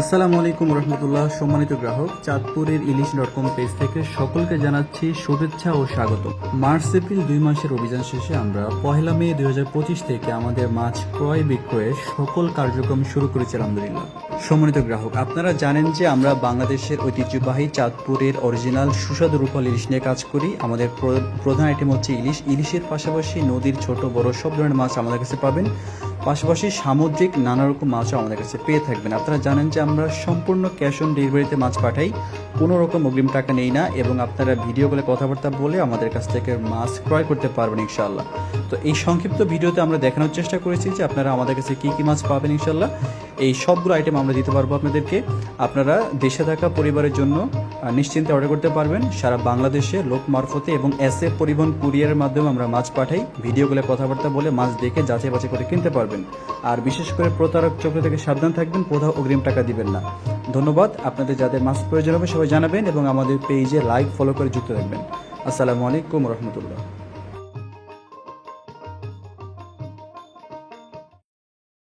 আসসালামু আলাইকুম রহমতুল্লাহ, সম্মানিত গ্রাহক, চাঁদপুরের ইলিশ ডট কম পেজ থেকে সকলকে জানাচ্ছি শুভেচ্ছা ও স্বাগত। মার্চ, এপ্রিল দুই মাসের অভিযান শেষে আমরা পহেলা মে দুই হাজার পঁচিশ থেকে আমাদের মাছ ক্রয় বিক্রয়ের সকল কার্যক্রম শুরু করেছি, আলহামদুলিল্লাহ। সম্মানিত গ্রাহক, আপনারা জানেন যে আমরা বাংলাদেশের ঐতিহ্যবাহী চাঁদপুরের অরিজিনাল সুস্বাদু রূপাল ইলিশ নিয়ে কাজ করি। আমাদের প্র- প্রধান আইটেম হচ্ছে ইলিশ। ইলিশের পাশাপাশি নদীর ছোট বড় সব ধরনের মাছ আমাদের কাছে পাবেন। পাশাপাশি সামুদ্রিক নানা রকম মাছও আমাদের কাছে পেয়ে থাকবেন। আপনারা জানেন যে আমরা সম্পূর্ণ ক্যাশ অন ডেলিভারিতে মাছ পাঠাই। কোনো রকম অগ্রিম টাকা নেই না এবং আপনারা ভিডিও কলে কথাবার্তা বলে আমাদের কাছ থেকে মাছ ক্রয় করতে পারবেন ইনশাল্লাহ তো এই সংক্ষিপ্ত ভিডিওতে আমরা দেখানোর চেষ্টা করেছি যে আপনারা আমাদের কাছে কী কী মাছ পাবেন ইনশাল্লাহ এই সবগুলো আইটেম আমরা দিতে পারব আপনাদেরকে। আপনারা দেশে থাকা পরিবারের জন্য নিশ্চিন্তে অর্ডার করতে পারবেন। সারা বাংলাদেশে লোক মারফতে এবং এস পরিবহন কুরিয়ারের মাধ্যমে আমরা মাছ পাঠাই ভিডিও কথাবার্তা বলে মাছ দেখে যাচাই বাছাই করে কিনতে পারবেন। আর বিশেষ করে প্রতারক চক্র থেকে সাবধান থাকবেন, কোথাও অগ্রিম টাকা দিবেন না। ধন্যবাদ, আপনাদের যাদের মাছ প্রয়োজন হবে সবাই জানাবেন এবং আমাদের পেজে লাইক ফলো করে যুক্ত থাকবেন। আসসালামু আলাইকুম রহমতুল্লাহ।